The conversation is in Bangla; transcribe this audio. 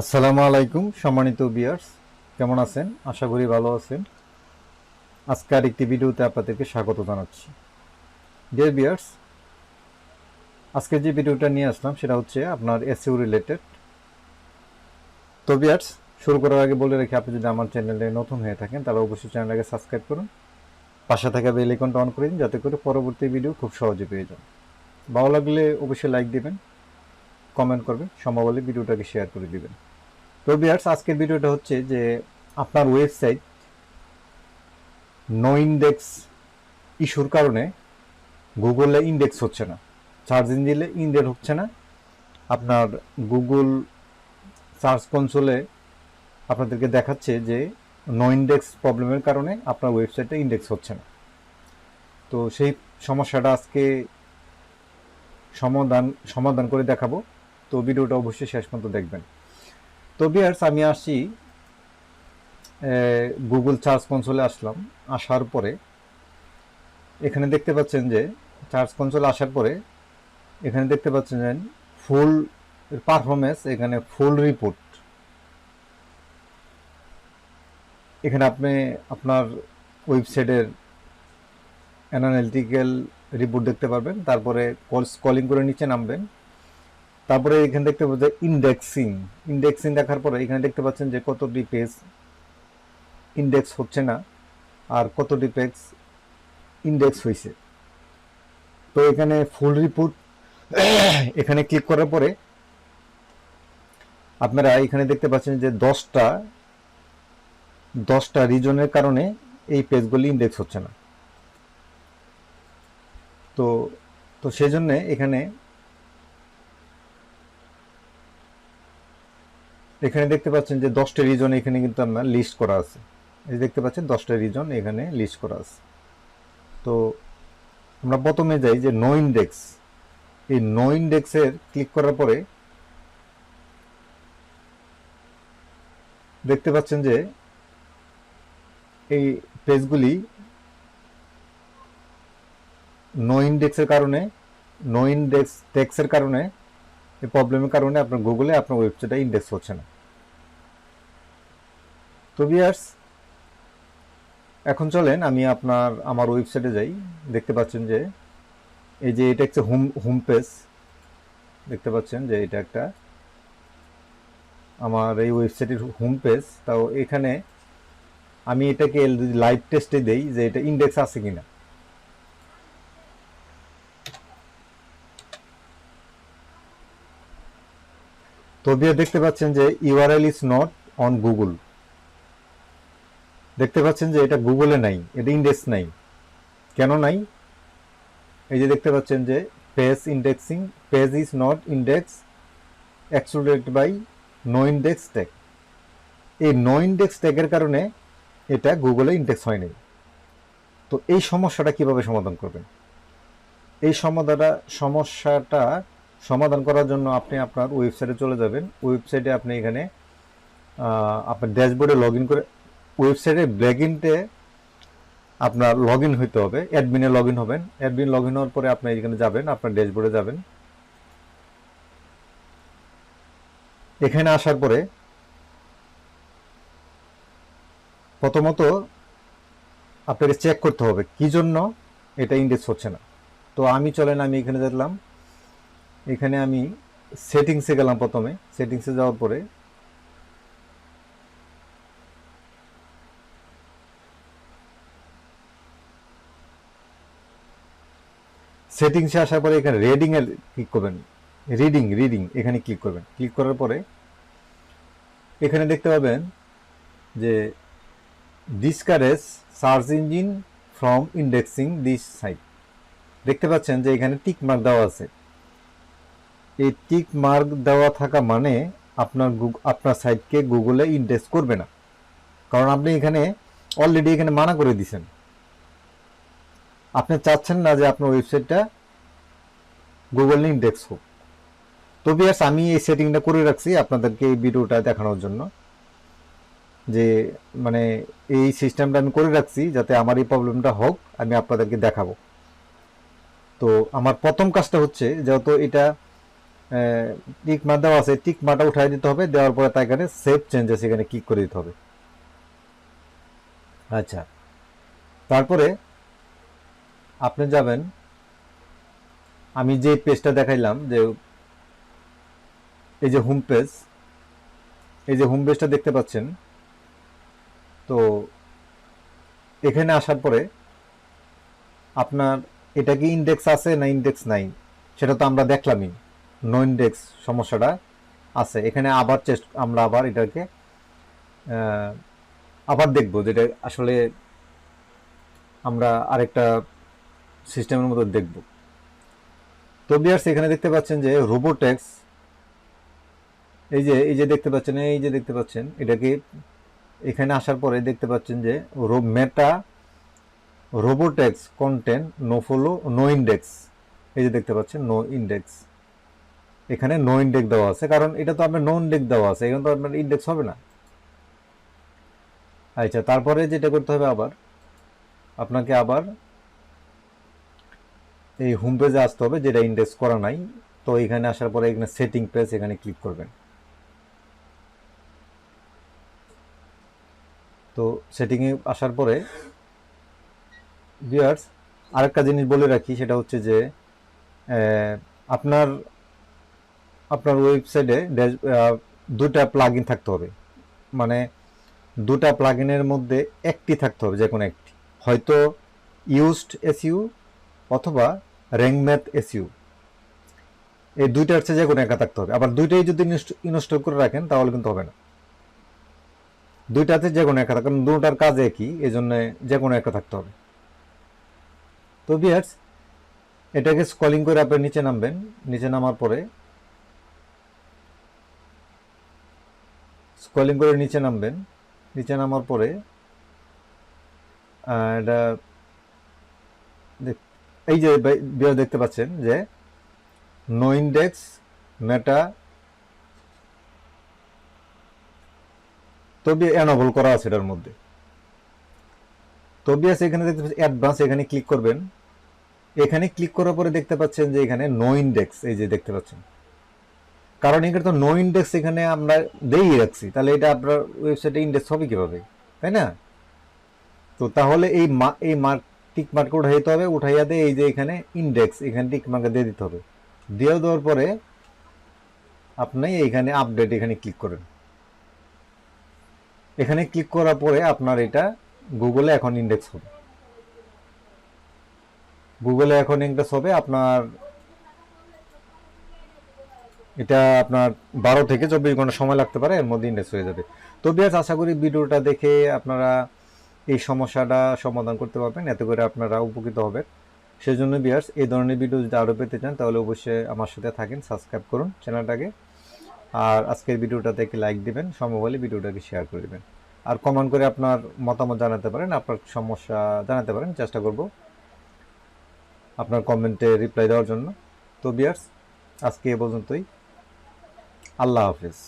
আসসালামু আলাইকুম, সম্মানিত বিয়ার্স কেমন আছেন? আশা করি ভালো আছেন। আজকে আর একটি ভিডিওতে আপনাদেরকে স্বাগত জানাচ্ছি। ডিয়ার বিয়ার্স আজকে যে ভিডিওটা নিয়ে আসলাম সেটা হচ্ছে আপনার এসইউ রিলেটেড তো বিয়ার্স শুরু করার আগে বলে রেখে, আপনি যদি আমার চ্যানেলে নতুন হয়ে থাকেন, তাহলে অবশ্যই চ্যানেলটাকে সাবস্ক্রাইব করুন। পাশে থাকা বেল আইকনটা অন করে দিন, যাতে করে পরবর্তী ভিডিও খুব সহজে পেয়ে যান। ভালো লাগলে অবশ্যই লাইক দিবেন। কমেন্ট করবেন সম্ভব হলে ভিডিওটাকে শেয়ার করে দিবেন। তো বিয়ার্স আজকের ভিডিওটা হচ্ছে যে আপনার ওয়েবসাইট নো ইন্ডেক্স ইস্যুর কারণে গুগলে ইন্ডেক্স হচ্ছে না। সার্চ ইঞ্জিনে ইন্ডেক্স হচ্ছে না। আপনার গুগল সার্চ কনসোলে আপনাদেরকে দেখাচ্ছে যে নো ইন্ডেক্স প্রবলেমের কারণে আপনার ওয়েবসাইটে ইন্ডেক্স হচ্ছে না। তো সেই সমস্যাটা আজকে সমাধান সমাধান করে দেখাবো। তো ভিডিওটা অবশ্যই শেষ পর্যন্ত দেখবেন। তো বিয়ার্স আমি আসি গুগল চার্জ কনসোলে আসলাম, আসার পরে এখানে দেখতে পাচ্ছেন যে চার্জ কনসোলে আসার পরে এখানে দেখতে পাচ্ছেন যে ফুল পারফরমেন্স এখানে ফুল রিপোর্ট এখানে আপনি আপনার ওয়েবসাইটের অ্যানালিটিক্যাল রিপোর্ট দেখতে পারবেন, তারপরে কলস কলিং করে নিচে নামবেন। তারপরে এখানে দেখতে পাচ্ছেন ইন্ডেক্সিং ইন্ডেক্সিং দেখার পরে এখানে দেখতে পাচ্ছেন যে কতটি পেজ ইন্ডেক্স হচ্ছে না, আর কতটি পেজ ইন্ডেক্স হয়েছে তো এখানে ফুল রিপোর্ট এখানে ক্লিক করার পরে আপনারা এখানে দেখতে পাচ্ছেন যে দশটা দশটা রিজনের কারণে এই পেজগুলি ইন্ডেক্স হচ্ছে না। তো তো সেজন্য এখানে এখানে দেখতে পাচ্ছেন যে দশটা রিজন এখানে কিন্তু আপনার লিস্ট করা আছে। এই দেখতে পাচ্ছেন দশটা রিজন এখানে লিস্ট করা আছে। তো আমরা প্রথমে যাই যে নো ইন্ডেক্স এই নো ইন্ডেক্সের ক্লিক করার পরে দেখতে পাচ্ছেন যে এই পেজগুলি নো ইন্ডেক্সের কারণে নো ইন্ডেক্স টেক্সের কারণে, এই প্রবলেমের কারণে আপনার গুগলে আপনার ওয়েবসাইটে ইন্ডেক্স হচ্ছে না। তো বিয়ার্স এখন চলেন, আমি আপনার, আমার ওয়েবসাইটে যাই। দেখতে পাচ্ছেন যে, এই যে এটা হচ্ছে হোম হোম পেজ দেখতে পাচ্ছেন যে এটা একটা আমার এই ওয়েবসাইটের হোম পেজ তাও এখানে আমি এটাকে লাইভ টেস্টে দেই যে এটা ইন্ডেক্স আছে কিনা। তবিও দেখতে পাচ্ছেন যে URL is not on Google দেখতে পাচ্ছেন যে এটা গুগলে নাই, এটা ইন্ডেক্স নাই। কেন নাই? এই যে দেখতে পাচ্ছেন যে page indexing page is not index excluded by no index tag এই নো ইন্ডেক্স ট্যাগের কারণে এটা গুগলে ইন্ডেক্স হয়নি। তো এই সমস্যাটা কীভাবে সমাধান করবেন? এই সমাধানটা, সমস্যাটা সমাধান করার জন্য আপনি আপনার ওয়েবসাইটে চলে যাবেন। ওয়েবসাইটে আপনি এখানে আপনার ড্যাশবোর্ডে লগ করে ওয়েবসাইটে ব্ল্যাক ইনতে আপনার লগ ইন হইতে হবে অ্যাডমিনে লগ ইন হবেন। অ্যাডমিন লগ ইন হওয়ার পরে আপনি এখানে যাবেন, আপনার ড্যাশবোর্ডে যাবেন। এখানে আসার পরে প্রথমত আপনাকে চেক করতে হবে, কি জন্য এটা ইন্ডেক্স হচ্ছে না। তো আমি চলেন, আমি এখানে দেখলাম, এখানে আমি সেটিংসে গেলাম প্রথমে। সেটিংসে যাওয়ার পরে সেটিংসে আসার পরে এখানে রিডিং এ ক্লিক করবেন। রিডিং রিডিং, এখানে ক্লিক করবেন। ক্লিক করার পরে এখানে দেখতে পাবেন যে discourage search engine from indexing this site দেখতে পাচ্ছেন যে এখানে টিক মার্ক দেওয়া আছে। এই টিক মার্ক দেওয়া থাকা মানে আপনার আপনার সাইটকে গুগলে ইন্ডেক্স করবে না। কারণ আপনি এখানে অলরেডি এখানে মানা করে দিছেন আপনি চাচ্ছেন না যে আপনার ওয়েবসাইটটা গুগলে ইন্ডেক্স হোক। তো বিয়ার্স আমি এই সেটিংটা করে রাখছি আপনাদেরকে এই ভিডিওটা দেখানোর জন্য। যে মানে এই সিস্টেমটা আমি করে রাখছি যাতে আমার এই প্রবলেমটা হোক, আমি আপনাদেরকে দেখাবো। তো আমার প্রথম কাজটা হচ্ছে, যেহেতু এটা টিক মার দেওয়া আছে টিক মাটা উঠাই দিতে হবে, দেওয়ার পরে তাই এখানে সেভ চেঞ্জেস এখানে ক্লিক করে দিতে হবে। আচ্ছা। তারপরে আপনি যাবেন, আমি যে পেজটা দেখাইলাম, যে এই যে হোম পেজ এই যে হোম পেজটা দেখতে পাচ্ছেন, তো এখানে আসার পরে আপনার এটা কি ইন্ডেক্স আছে না ইন্ডেক্স নাই? সেটা তো আমরা দেখলামই। নো ইন্ডেক্স সমস্যাটা আছে। এখানে আবার চেষ্ট, আমরা আবার এটাকে আবার দেখব যেটা আসলে আমরা আরেকটা সিস্টেমের মতো দেখব। তো বিয়ার্স এখানে দেখতে পাচ্ছেন যে রোবোটেক্স এই যে এই যে দেখতে পাচ্ছেন, এই যে দেখতে পাচ্ছেন এটাকে এখানে আসার পরে দেখতে পাচ্ছেন যে meta robots content no follow no index এই যে দেখতে পাচ্ছেন নো ইন্ডেক্স এখানে নো ইন্ডেক্স দেওয়া আছে, কারণ এটা তো আপনার নো ইন্ডেক্স দেওয়া আছে, এখানে তো আপনার ইন্ডেক্স হবে না। আচ্ছা তারপরে যেটা করতে হবে আবার, আপনাকে আবার এই হোম পেজে আসতে হবে, যেটা ইন্ডেক্স করা নাই। তো এখানে আসার পরে এখানে সেটিং পেজ এখানে ক্লিক করবেন। তো সেটিংয়ে আসার পরে ভিউয়ার্স আরেকটা জিনিস বলে রাখি, সেটা হচ্ছে যে আপনার আপনার ওয়েবসাইটে দুটা প্লাগ থাকতে হবে। মানে দুটা প্লাগ মধ্যে একটি থাকতে হবে, যে কোনো একটি। হয়তো ইউজড এসইউ অথবা র্যাঙ্কম্যাথ এসইউ। এই দুইটার হচ্ছে যে কোনো একটা থাকতে হবে। আবার দুইটাই যদি ইনস্টল করে রাখেন, তাহলে কিন্তু হবে না। দুইটাতে যে কোনো একটা কারণ দুটার কাজ একই এই জন্য যে কোনো একটা থাকতে হবে। তো বিয়ার্স এটাকে স্কলিং করে আপনি নিচে নামবেন। নিচে নামার পরে স্কলিং করে নিচে নামবেন। নিচে নামার পরে এটা এই যে বিয়ার দেখতে পাচ্ছেন যে নো ইন্ডেক্স মেটা তবে অ্যানাবল করা আছে এটার মধ্যে। তবে আছে এখানে দেখতে পাচ্ছেন অ্যাডভান্স এখানে ক্লিক করবেন। এখানে ক্লিক করার পরে দেখতে পাচ্ছেন যে এখানে নো ইন্ডেক্স এই যে দেখতে পাচ্ছেন। কারণ এখানে তো নো ইন্ডেক্স এখানে আমরা দেই রাখছি, তাহলে এটা আপনার ওয়েবসাইটে ইন্ডেক্স হবে কীভাবে? তাই না? তো তাহলে এই এই মার্ক টিক মার্ক উঠাইতে হবে, উঠাইয়া দিয়ে এই যে এখানে ইন্ডেক্স এখানে টিক মার্কে দিয়ে দিতে হবে। দিয়ে দেওয়ার পরে আপনি এইখানে আপডেট এখানে ক্লিক করেন। এখানে ক্লিক করার পরে আপনার এটা গুগলে এখন ইন্ডেক্স হবে। গুগলে এখন ইন্ডেক্স হবে, আপনার এটা আপনার বারো থেকে চব্বিশ ঘণ্টা সময় লাগতে পারে, এর মধ্যে ইন্ডেক্স হয়ে যাবে। তো বিয়াস, আশা করি ভিডিওটা দেখে আপনারা এই সমস্যাটা সমাধান করতে পারবেন, এতে করে আপনারা উপকৃত হবেন। সেজন্য বিয়ার্স এই ধরনের ভিডিও যদি আরও পেতে চান, তাহলে অবশ্যই আমার সাথে থাকেন, সাবস্ক্রাইব করুন চ্যানেলটাকে। আর আজকের ভিডিওটাতে একটি লাইক দিবেন, সম্ভব হলে ভিডিওটাকে শেয়ার করে দিবেন। আর কমেন্ট করে আপনার মতামত জানাতে পারেন, আপনার সমস্যা জানাতে পারেন, চেষ্টা করব আপনার কমেন্টে রিপ্লাই দেওয়ার জন্য। তো বিয়ার্স আজকে এ পর্যন্তই। আল্লাহ হাফিজ।